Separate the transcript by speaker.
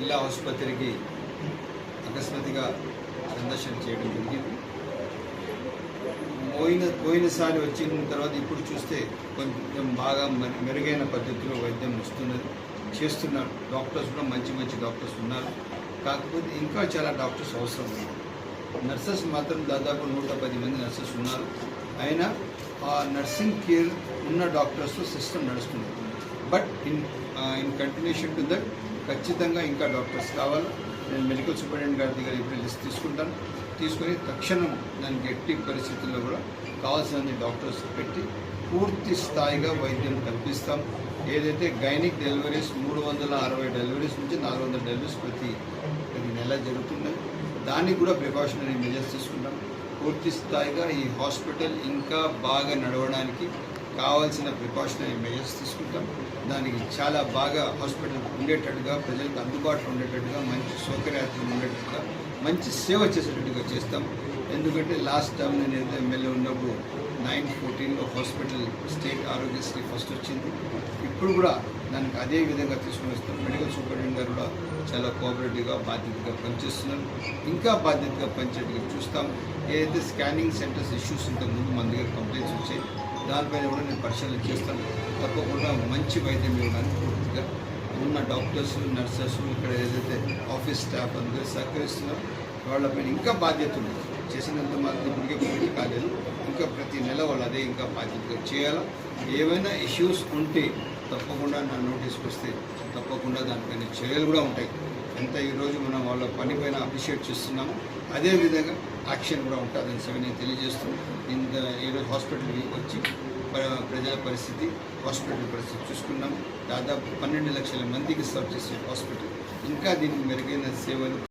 Speaker 1: జిల్లా ఆసుపత్రికి అకస్మాత్తుగా సందర్శన చేయడం జరిగింది. పోయిన పోయినసారి వచ్చిన తర్వాత ఇప్పుడు చూస్తే కొంచెం బాగా మెరు- మెరుగైన పద్ధతిలో వైద్యం వస్తున్నది. చేస్తున్నారు. డాక్టర్స్ కూడా మంచి మంచి డాక్టర్స్ ఉన్నారు. కాకపోతే ఇంకా చాలా డాక్టర్స్ అవసరం ఉన్నారు నర్సెస్ మాత్రం దాదాపు నూట పది మంది నర్సెస్ ఉన్నారు. అయినా ఆ నర్సింగ్ కేర్ ఉన్న డాక్టర్స్ సిస్టమ్ నడుస్తుంది. But in in continuation to that ఖచ్చితంగా ఇంకా డాక్టర్స్ కావాలి. నేను మెడికల్ సూపరింటెండెంట్ గారి దగ్గర ఇప్పుడు లిస్ట్ తీసుకుంటాను. తీసుకొని తక్షణం దానికి ఎట్టి పరిస్థితుల్లో కూడా కావాల్సిన డాక్టర్స్ పెట్టి పూర్తి స్థాయిగా వైద్యం కల్పిస్తాం. ఏదైతే గైనిక్ డెలివరీస్ మూడు వందల అరవై డెలివరీస్ నుంచి నాలుగు వందల డెలివరీస్ ప్రతి ప్రతి నెల జరుగుతున్నాయి. దానికి కూడా ప్రికాషనరీ మెజర్స్ తీసుకుంటాం. పూర్తి స్థాయిగా ఈ హాస్పిటల్ ఇంకా బాగా నడవడానికి కావాల్సిన ప్రికాషనరీ మెజర్స్ తీసుకుంటాం. దానికి చాలా బాగా హాస్పిటల్ ఉండేటట్టుగా ప్రజలకు అందుబాటులో ఉండేటట్టుగా మంచి సౌకర్యాలు ఉండేటట్టుగా మంచి సేవ చేసేటట్టుగా చేస్తాం. ఎందుకంటే లాస్ట్ టైం నేను ఎమ్మెల్యే ఉన్నప్పుడు నైన్ ఫోర్టీన్లో హాస్పిటల్ స్టేట్ ఆరోగ్యశ్రీ ఫస్ట్ వచ్చింది. ఇప్పుడు కూడా దానికి అదే విధంగా తీసుకుని వస్తాం మెడికల్ సూపరింటెండెంట్ గారు కూడా చాలా కోఆపరేటివ్గా బాధ్యతగా పనిచేస్తున్నారు. ఇంకా బాధ్యతగా పనిచేట్టుగా చూస్తాం. ఏదైతే స్కానింగ్ సెంటర్స్ ఇష్యూస్ ఇంతకుముందు మన దగ్గర కంప్లైంట్స్ వచ్చాయి దానిపైన కూడా నేను పరిశీలన చేస్తాను. తప్పకుండా మంచి వైద్యం ఇవ్వడానికి పూర్తిగా ఉన్న డాక్టర్స్ నర్సెస్ ఇక్కడ ఏదైతే ఆఫీస్ స్టాఫ్ అందరూ సహకరిస్తున్నారు వాళ్ళపైన ఇంకా బాధ్యత ఉంది. చేసినంత మాత్రం ఇప్పటికే పూర్తి కాలేదు. ఇంకా ప్రతి నెల వాళ్ళు అదే ఇంకా బాధ్యతగా చేయాలా? ఏవైనా ఇష్యూస్ ఉంటే తప్పకుండా నా నోటీస్కి వస్తే తప్పకుండా దానిపైన చర్యలు కూడా ఉంటాయి. ఎంత ఈరోజు మనం వాళ్ళ పని పైన అప్రిషియేట్ చేస్తున్నాము అదే విధంగా యాక్షన్ కూడా ఉంటుందని సరే నేను తెలియజేస్తూ ఇంత ఈరోజు హాస్పిటల్కి వచ్చి ప్రజల పరిస్థితి హాస్పిటల్ పరిస్థితి చూసుకున్నాము. దాదాపు పన్నెండు లక్షల మందికి సర్వ్ చేసే హాస్పిటల్ ఇంకా దీనికి మెరుగైన సేవలు